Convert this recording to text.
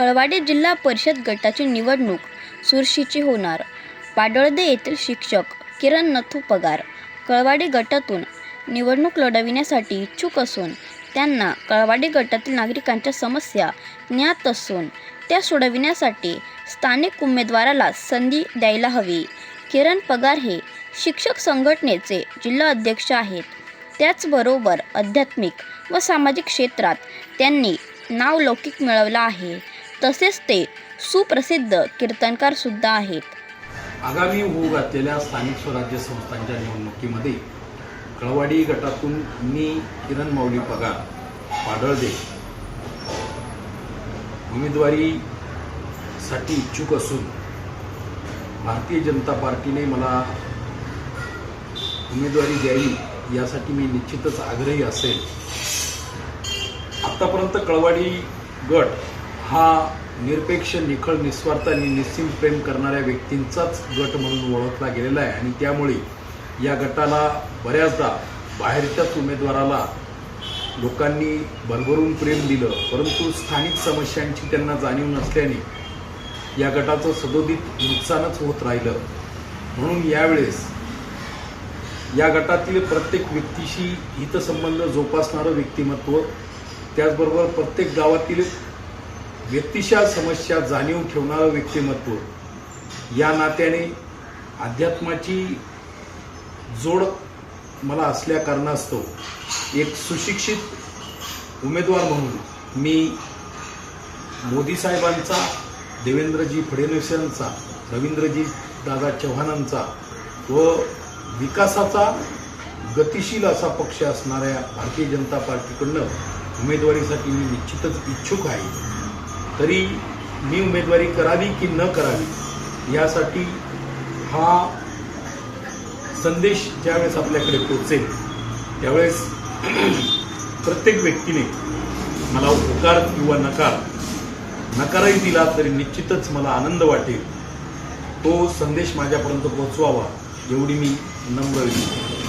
कळवाडी जिल्हा परिषद गटाची निवडणूक सुरशीची होणार. पाडळदे येथील शिक्षक किरण नथू पगार कळवाडी गटातून निवडणूक लढविण्यासाठी इच्छुक असून त्यांना कळवाडी गटातील नागरिकांच्या समस्या ज्ञात असून त्या सोडविण्यासाठी स्थानिक उमेदवाराला संधी द्यायला हवी. किरण पगार हे शिक्षक संघटनेचे जिल्हा अध्यक्ष आहेत. त्याचबरोबर आध्यात्मिक व सामाजिक क्षेत्रात त्यांनी नावलौकिक मिळवला आहे. तसेच ते सुप्रसिद्ध कीर्तनकारसुद्धा आहेत. आगामी होऊ घातलेल्या स्थानिक स्वराज्य संस्थांच्या निवडणुकीमध्ये कळवाडी गटातून मी किरण माऊली पगार पाडळदे उमेदवारीसाठी इच्छुक असून भारतीय जनता पार्टीने मला उमेदवारी द्यावी यासाठी मी निश्चितच आग्रही असेल. आत्तापर्यंत कळवाडी गट हा निरपेक्ष निखळ निस्वार्थ आणि निस्सिम प्रेम करणाऱ्या व्यक्तींचाच गट म्हणून ओळखला गेलेला आहे. आणि त्यामुळे या गटाला बऱ्याचदा बाहेरच्याच उमेदवाराला लोकांनी भरभरून प्रेम दिलं. परंतु स्थानिक समस्यांची त्यांना जाणीव नसल्याने या गटाचं सदोदित नुकसानच होत राहिलं. म्हणून यावेळेस या गटातील प्रत्येक व्यक्तीशी हितसंबंध जोपासणारं व्यक्तिमत्व त्याचबरोबर प्रत्येक गावातील व्यक्तिशा समस्या जाणीव ठेवणारं व्यक्तिमत्व या नात्याने अध्यात्माची जोड मला असल्या कारणास्तव एक सुशिक्षित उमेदवार म्हणून मी मोदी साहेबांचा देवेंद्रजी फडणवीसांचा रवींद्रजी दादा चव्हाणांचा व विकासाचा गतिशील असा पक्ष असणाऱ्या भारतीय जनता पार्टीकडनं उमेदवारीसाठी मी निश्चितच इच्छुक आहे. तरी मी उमेदवारी करावी की न करावी यासाठी हा संदेश ज्यावेळेस आपल्याकडे पोचेल त्यावेळेस प्रत्येक व्यक्तीने मला होकार किंवा नकार नकारही दिला तरी निश्चितच मला आनंद वाटेल. तो संदेश माझ्यापर्यंत पोहोचवावा एवढी मी नम्र विनंती